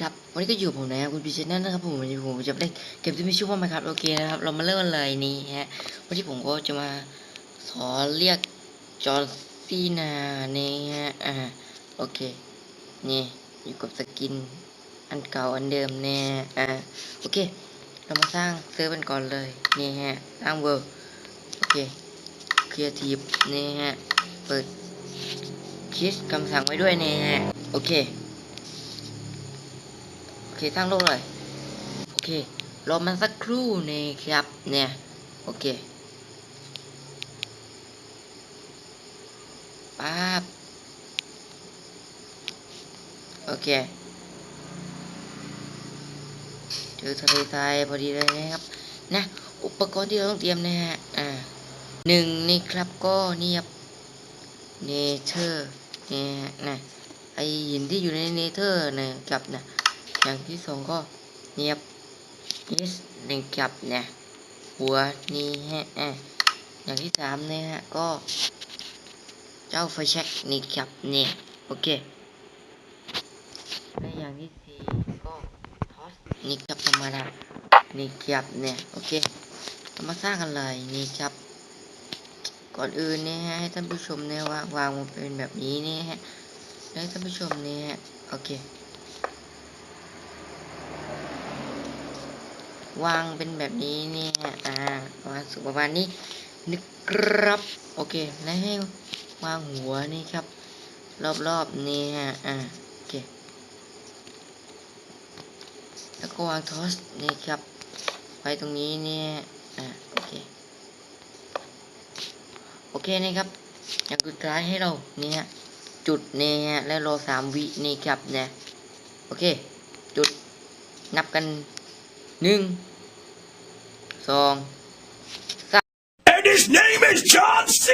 ครับวันนี้ก็อยู่ผมนะครับคุณพิเชษนั่นนะครับผมวันนี้ผมจะไปเล่นเกมที่มีชื่อว่า Minecraft โอเคนะครับเรามาเริ่มกันเลยนี่ฮะวันนี้ผมก็จะมาสอนเรียกจอร์ซีนาเนี่ยฮะอ่าโอเคนี่อยู่กับสกินอันเก่าอันเดิมแน่อ่าโอเค เรามาสร้างเซิร์ฟกันก่อนเลยนี่ฮะสร้างเวิร์โอเคครีเอทีฟนี่ฮะเปิดคิดคำสั่งไว้ด้วยนี่ฮะโอเค เคตั้งโลกเลยโอเครอมันสักครู่นะครับเนี่ยโอเคป๊าบโอเคเจอทะเลทรายพอดีเลยนะครับนะอุปกรณ์ที่เราต้องเตรียมนะฮะอ่าหนึ่งนี่ครับก็นี่ครับเนเธอร์เนี่ยนะไอหินที่อยู่ในเนเธอร์นะครับนะ อย่างที่สองก็เนียบนิสหนึ่งกับเนี่ยหัวนี่ฮะอย่างที่สามเนี่ยฮะก็ เจ้าไฟแช็กนี่ครับเนี่ยโอเคและอย่างที่สี่ก็ทอสนี่ครับธรรมดานี่ครับเนี่ยโอเคเรามาสร้างกันเลยนี่ครับ ก่อนอื่นเนี่ยฮะให้ท่านผู้ชมเนี่ยวางวางมันเป็นแบบนี้เนี่ยฮะให้ท่านผู้ชมเนี่ยโอเค วางเป็นแบบนี้เนี่ย อ่าประมาณสุประมาณนี้นึกครับ โอเคแล้วให้วางหัวนี่ครับ รอบๆนี่ฮะ อ่า โอเค แล้วก็วางทอสนี่ครับ ไว้ตรงนี้เนี่ย อ่า โอเค โอเคนะครับอย่างสุดท้ายให้เราเนี่ฮะจุดเนี่ฮะแล้วรอสามวินี่ครับเนี่ย โอเค จุดนับกัน หนึ่ง สอง And his name is John C.